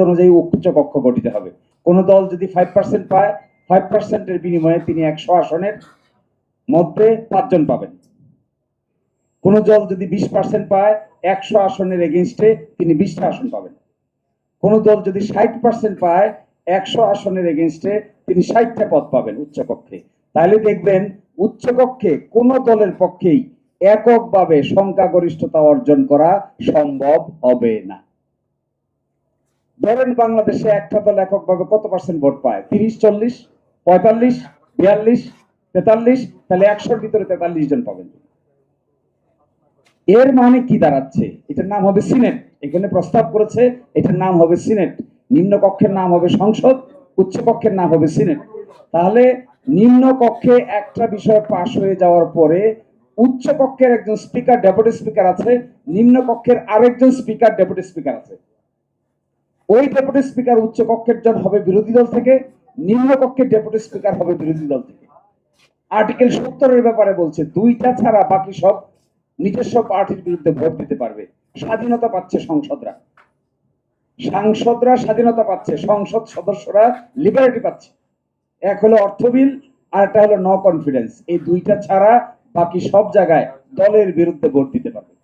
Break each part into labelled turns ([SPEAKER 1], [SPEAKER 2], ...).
[SPEAKER 1] অনুযায়ী উচ্চ কক্ষ গঠিত হবে। কোন দল যদি ফাইভ পার্সেন্ট পায় ফাইভ পার্সেন্টের বিনিময়ে তিনি একশো আসনের মধ্যে পাঁচজন পাবেন। কোন দল যদি বিশ পার্সেন্ট পায়, একশো আসনের এগেনস্টে তিনি বিশটা আসন পাবেন। কোন দল যদি ষাট পার্সেন্ট পায়, একশো আসনের এগেনস্টে তিনি ষাটটা পদ পাবেন উচ্চকক্ষে। তাহলে দেখবেন, উচ্চকক্ষে কোন দলের পক্ষেই এককভাবে সংখ্যাগরিষ্ঠতা অর্জন করা সম্ভব হবে না। ধরেন বাংলাদেশে একটা দল এককভাবে কত পার্সেন্ট ভোট পায়? তিরিশ, চল্লিশ, পঁয়তাল্লিশ, বিয়াল্লিশ, তেতাল্লিশ? তাহলে একশোর ভিতরে তেতাল্লিশ জন পাবেন। এর মানে কি দাঁড়াচ্ছে? এটার নাম হবে সিনেট। এখানে প্রস্তাব করেছে, এটার নাম হবে সিনেট। নিম্ন কক্ষের নাম হবে সংসদ, উচ্চ কক্ষের নাম হবে সিনেট। তাহলে নিম্ন কক্ষে একটা বিষয় পাশ হয়ে যাওয়ার পরে উচ্চ কক্ষের একজন স্পিকার, ডেপুটি স্পিকার আছে, নিম্ন কক্ষের আরেকজন স্পিকার, ডেপুটি স্পিকার আছে। ওই ডেপুটি স্পিকার উচ্চ কক্ষের জন হবে বিরোধী দল থেকে, নিম্ন কক্ষের ডেপুটি স্পিকার হবে বিরোধী দল থেকে। আর্টিকেল সত্তরের ব্যাপারে বলছে, দুইটা ছাড়া বাকি সব নিজস্ব পার্টির বিরুদ্ধে ভোট দিতে পারবে। স্বাধীনতা পাচ্ছে সংসদরা। সাংসদরা স্বাধীনতা পাচ্ছে, সংসদ সদস্যরা লিবারেটি পাচ্ছে। এক হলো অর্থ বিল, আর একটা হলো ন কনফিডেন্স এই দুইটা ছাড়া বাকি সব জায়গায় দলের বিরুদ্ধে ভোট দিতে পারবে।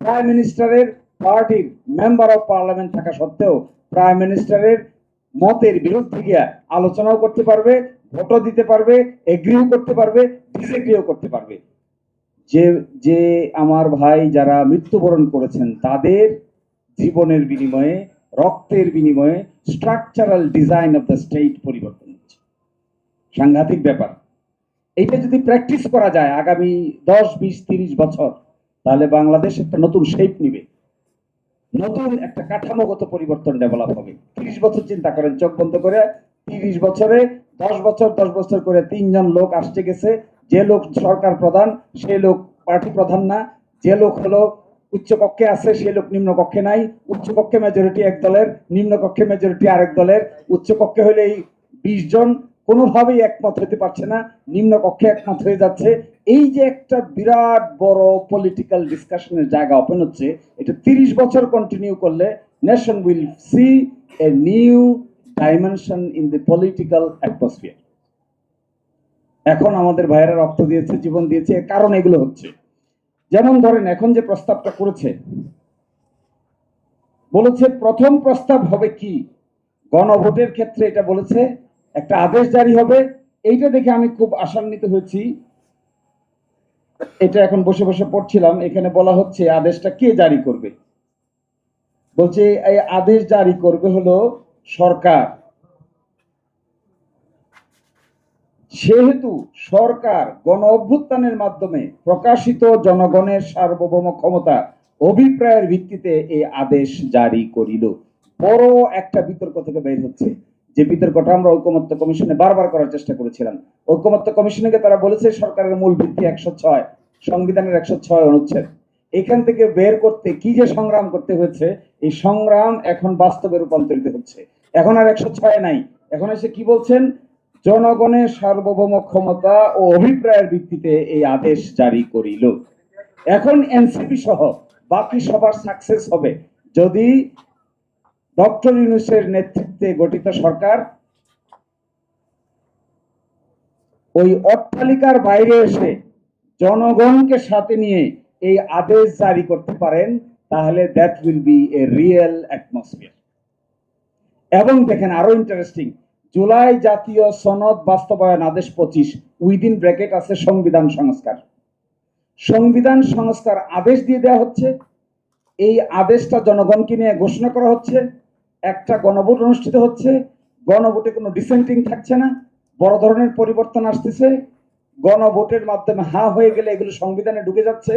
[SPEAKER 1] প্রাইম মিনিস্টারের পার্টির মেম্বার অফ পার্লামেন্ট থাকা সত্ত্বেও প্রাইম মিনিস্টারের মতের বিরুদ্ধে গিয়া আলোচনাও করতে পারবে, ভোটও দিতে পারবে এগ্রিও করতে পারবে ডিসএগ্রিও করতে পারবে। যে যে আমার ভাই যারা মৃত্যুবরণ করেছেন, তাদের জীবনের বিনিময়ে, রক্তের বিনিময়ে structural design of the state পরিবর্তন হচ্ছে। সাংঘাতিক ব্যাপার। এইটা যদি প্র্যাকটিস করা যায় আগামী দশ, বিশ, তিরিশ বছর, তাহলে বাংলাদেশ একটা নতুন শেপ নিবে। নতুন একটা কাঠামোগত পরিবর্তন ডেভেলপ হবে। তিরিশ বছর চিন্তা করেন, চোখ বন্ধ করে তিরিশ বছরে, দশ বছর দশ বছর করে তিনজন লোক আসতে গেছে। যে লোক সরকার প্রধান, সে লোক পার্টি প্রধান না। যে লোক হলো উচ্চ কক্ষে আছে, সে লোক নিম্ন কক্ষে নাই। উচ্চ কক্ষে মেজরিটি এক দলের নিম্ন কক্ষে মেজরিটি আরেক দলের। উচ্চ কক্ষে হলে এই বিশ জন কোনোভাবেই একমত হতে পারছে না, নিম্ন কক্ষে একমত হয়ে যাচ্ছে। এই যে একটা বিরাট বড় পলিটিক্যাল ডিসকাশনের জায়গা ওপেন হচ্ছে, এটা তিরিশ বছর কন্টিনিউ করলে nation will see a new dimension in the political atmosphere এখন আমাদের ভাইয়েরা রক্ত দিয়েছে, জীবন দিয়েছে, এর কারণ এগুলো হচ্ছে। যেমন ধরেন, এখন যে প্রস্তাবটা করেছে, বলেছে প্রথম প্রস্তাব হবে কি? গণভোটের ক্ষেত্রে এটা বলেছে একটা আদেশ জারি হবে। এইটা দেখে আমি খুব আশান্বিত হয়েছি। এটা এখন বসে বসে পড়ছিলাম। এখানে বলা হচ্ছে, আদেশটা কে জারি করবে? বলছে, এই আদেশ জারি করবে হলো সরকার। সেহেতু সরকার গণ অভ্যুত্থানের মাধ্যমে প্রকাশিত জনগণের সার্বভৌম ক্ষমতা অভিপ্রায়ের ভিত্তিতে এই আদেশ জারি করিল। বড় একটা বিতর্ক থেকে বের হচ্ছে। যে বিতর্কটা আমরা ঐকমত্য কমিশনে বারবার করার চেষ্টা করেছিলাম। ঐকমত্য কমিশনকে তারা বলেছে সরকারের মূল ভিত্তি একশো ছয়, সংবিধানের একশো ছয় অনুচ্ছেদ। এখান থেকে বের করতে কি যে সংগ্রাম করতে হয়েছে, এই সংগ্রাম এখন বাস্তবে রূপান্তরিত হচ্ছে। এখন আর একশো ছয় নাই। এখন এসে কি বলছেন? জনগণের সার্বভৌম ক্ষমতা ও অভিপ্রায়ের ভিত্তিতে এই আদেশ জারি করিল। এখন এনসিপি সহ বাকি সবার সাকসেস হবে। যদি ডক্টর ইউনুসের নেতৃত্বে গঠিত সরকার ওই অট্টালিকার বাইরে এসে জনগণকে সাথে নিয়ে এই আদেশ জারি করতে পারেন, তাহলে that will be a real atmosphere এবং দেখেন আরও ইন্টারেস্টিং জুলাই জাতীয় সনদ বাস্তবায়ন আদেশ পঁচিশ উইদিন ব্র্যাকেট আছে সংবিধান সংস্কার। সংবিধান সংস্কার আদেশ দিয়ে দেওয়া হচ্ছে, এই আদেশটা জনগণকে নিয়ে ঘোষণা করা হচ্ছে একটা গণভোট অনুষ্ঠিত হচ্ছে, গণভোটে কোনো ডিসেন্টিং থাকছে না, বড় ধরনের পরিবর্তন আসতেছে, গণভোটের মাধ্যমে হা হয়ে গেলে এগুলো সংবিধানে ঢুকে যাচ্ছে,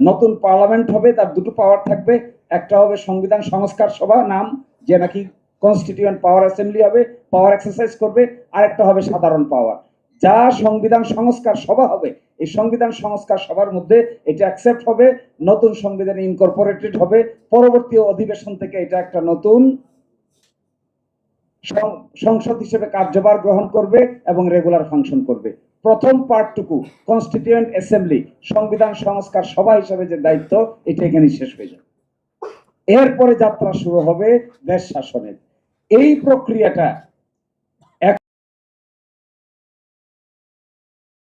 [SPEAKER 1] নতুন পার্লামেন্ট হবে, তার দুটো পাওয়ার থাকবে, একটা হবে সংবিধান সংস্কার সভা, নাম, যে নাকি কনস্টিটিউয়েন্ট পাওয়ার অ্যাসেম্বলি হবে পাওয়ার এক্সারসাইজ করবে আর একটা হবে সাধারণ পাওয়ার যা সংবিধান সংস্কার সভা হবে, এই সংবিধান সংস্কার সভার মধ্যে এটা অ্যাকসেপ্ট হবে, নতুন সংবিধানে ইনকর্পোরেটেড হবে, পরবর্তী অধিবেশন থেকে এটা একটা নতুন সংসদ হিসেবে কার্যভার গ্রহণ করবে এবং রেগুলার ফাংশন করবে। প্রথম পার্টটুকু কনস্টিটিউয়েন্ট অ্যাসেম্বলি সংবিধান সংস্কার সভা হিসেবে যে দায়িত্ব, এটা এখানে শেষ হয়ে যাবে। এরপরে যাত্রা শুরু হবে দেশ শাসনের। এই প্রক্রিয়াটা